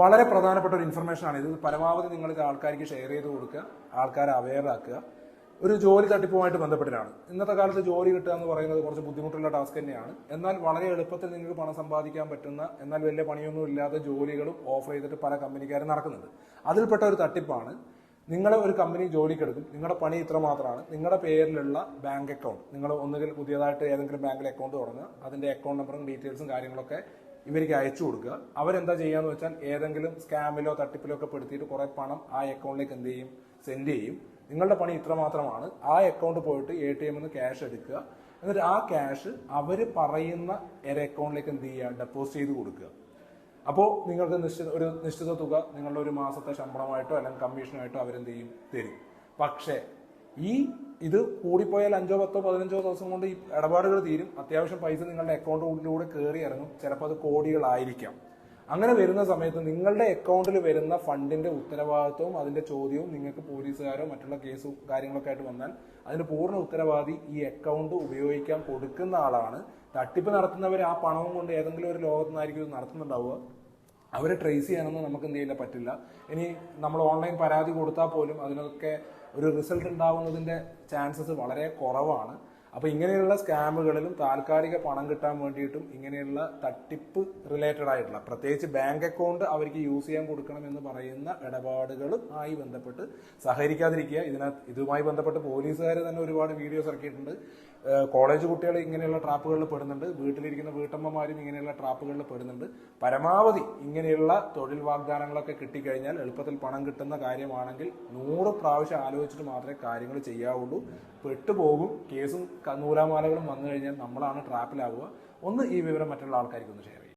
വളരെ പ്രധാനപ്പെട്ട ഒരു ഇൻഫർമേഷൻ ആണ്. ഇത് പരമാവധി നിങ്ങൾ ഇത് ആൾക്കാർക്ക് ഷെയർ ചെയ്ത് കൊടുക്കുക ആൾക്കാരെ അവെയർ ആക്കുക. ഒരു ജോലി തട്ടിപ്പുമായിട്ട് ബന്ധപ്പെട്ടിട്ടാണ് ഇന്നത്തെ കാലത്ത് ജോലി കിട്ടുക എന്ന് പറയുന്നത് കുറച്ച് ബുദ്ധിമുട്ടുള്ള ടാസ്ക് തന്നെയാണ്. എന്നാൽ വളരെ എളുപ്പത്തിൽ നിങ്ങൾക്ക് പണം സമ്പാദിക്കാൻ പറ്റുന്ന എന്നാൽ വലിയ പണിയൊന്നും ഇല്ലാത്ത ജോലികളും ഓഫർ ചെയ്തിട്ട് പല കമ്പനിക്കാരും നടക്കുന്നുണ്ട്. അതിൽപ്പെട്ട ഒരു തട്ടിപ്പാണ്. നിങ്ങളെ ഒരു കമ്പനി ജോലിക്കെടുക്കും നിങ്ങളുടെ പണി ഇത്ര മാത്രമാണ്. നിങ്ങളുടെ പേരിലുള്ള ബാങ്ക് അക്കൗണ്ട് നിങ്ങൾ ഒന്നുകിൽ പുതിയതായിട്ട് ഏതെങ്കിലും ബാങ്കിൽ അക്കൗണ്ട് തുടങ്ങുക. അതിന്റെ അക്കൗണ്ട് നമ്പറും ഡീറ്റെയിൽസും കാര്യങ്ങളൊക്കെ ഇവർക്ക് അയച്ചു കൊടുക്കുക. അവരെന്താ ചെയ്യാന്ന് വെച്ചാൽ ഏതെങ്കിലും സ്കാമിലോ തട്ടിപ്പിലോ ഒക്കെ പെടുത്തിയിട്ട് കുറെ പണം ആ അക്കൗണ്ടിലേക്ക് എന്ത് ചെയ്യും? സെൻഡ് ചെയ്യും. നിങ്ങളുടെ പണി ഇത്ര മാത്രമാണ്. ആ അക്കൗണ്ട് പോയിട്ട് എ ടി എമ്മിൽ നിന്ന് ക്യാഷ് എടുക്കുക. എന്നിട്ട് ആ ക്യാഷ് അവർ പറയുന്ന ഒരു അക്കൗണ്ടിലേക്ക് എന്ത് ചെയ്യുക? ഡെപ്പോസിറ്റ് ചെയ്ത് കൊടുക്കുക. അപ്പോൾ നിങ്ങൾക്ക് നിശ്ചിത ഒരു നിശ്ചിത തുക നിങ്ങളുടെ ഒരു മാസത്തെ ശമ്പളമായിട്ടോ അല്ലെങ്കിൽ കമ്മീഷനായിട്ടോ അവരെന്ത് ചെയ്യും? തരും. പക്ഷേ ഈ ഇത് കൂടിപ്പോയാൽ അഞ്ചോ പത്തോ പതിനഞ്ചോ ദിവസം കൊണ്ട് ഈ ഇടപാടുകൾ തീരും. അത്യാവശ്യം പൈസ നിങ്ങളുടെ അക്കൗണ്ടിലൂടെ കയറി ഇറങ്ങും. ചിലപ്പോൾ അത് കോടികളായിരിക്കാം. അങ്ങനെ വരുന്ന സമയത്ത് നിങ്ങളുടെ അക്കൗണ്ടിൽ വരുന്ന ഫണ്ടിന്റെ ഉത്തരവാദിത്വവും അതിന്റെ ചോദ്യവും നിങ്ങൾക്ക് പോലീസുകാരോ മറ്റുള്ള കേസും കാര്യങ്ങളൊക്കെ ആയിട്ട് വന്നാൽ അതിന്റെ പൂർണ ഉത്തരവാദി ഈ അക്കൗണ്ട് ഉപയോഗിക്കാൻ കൊടുക്കുന്ന ആളാണ്. തട്ടിപ്പ് നടത്തുന്നവർ ആ പണവും കൊണ്ട് ഏതെങ്കിലും ഒരു ലോകത്തു നിന്നായിരിക്കും ഇത് നടത്തുന്നുണ്ടാവുക. അവരെ ട്രേസ് ചെയ്യാനൊന്നും നമുക്ക് എന്ത് ചെയ്യില്ല പറ്റില്ല. ഇനി നമ്മൾ ഓൺലൈൻ പരാതി കൊടുത്താൽ പോലും അതിനൊക്കെ ഒരു റിസൾട്ട് ഉണ്ടാകുന്നതിന്റെ ചാൻസസ് വളരെ കുറവാണ്. അപ്പൊ ഇങ്ങനെയുള്ള സ്കാമുകളിലും താൽക്കാലിക പണം കിട്ടാൻ വേണ്ടിയിട്ടും ഇങ്ങനെയുള്ള തട്ടിപ്പ് റിലേറ്റഡ് ആയിട്ടുള്ള പ്രത്യേകിച്ച് ബാങ്ക് അക്കൗണ്ട് അവർക്ക് യൂസ് ചെയ്യാൻ കൊടുക്കണം എന്ന് പറയുന്ന ഇടപാടുകളും ആയി ബന്ധപ്പെട്ട് സഹകരിക്കാതിരിക്കുക. ഇതിനകത്ത് ഇതുമായി ബന്ധപ്പെട്ട് പോലീസുകാർ തന്നെ ഒരുപാട് വീഡിയോസ് ഇറക്കിയിട്ടുണ്ട്. കോളേജ് കുട്ടികൾ ഇങ്ങനെയുള്ള ട്രാപ്പുകളിൽ പെടുന്നുണ്ട്. വീട്ടിലിരിക്കുന്ന വീട്ടമ്മമാരും ഇങ്ങനെയുള്ള ട്രാപ്പുകളിൽ പെടുന്നുണ്ട്. പരമാവധി ഇങ്ങനെയുള്ള തൊഴിൽ വാഗ്ദാനങ്ങളൊക്കെ കിട്ടിക്കഴിഞ്ഞാൽ എളുപ്പത്തിൽ പണം കിട്ടുന്ന കാര്യമാണെങ്കിൽ നൂറ് പ്രാവശ്യം ആലോചിച്ചിട്ട് മാത്രമേ കാര്യങ്ങൾ ചെയ്യാവുള്ളൂ. പെട്ടുപോകും കേസും നൂലാമാലകളും വന്നു കഴിഞ്ഞാൽ നമ്മളാണ് ട്രാപ്പിലാവുക ഒന്ന് ഈ വിവരം മറ്റുള്ള ആൾക്കാർക്ക് ഒന്ന് ഷെയർ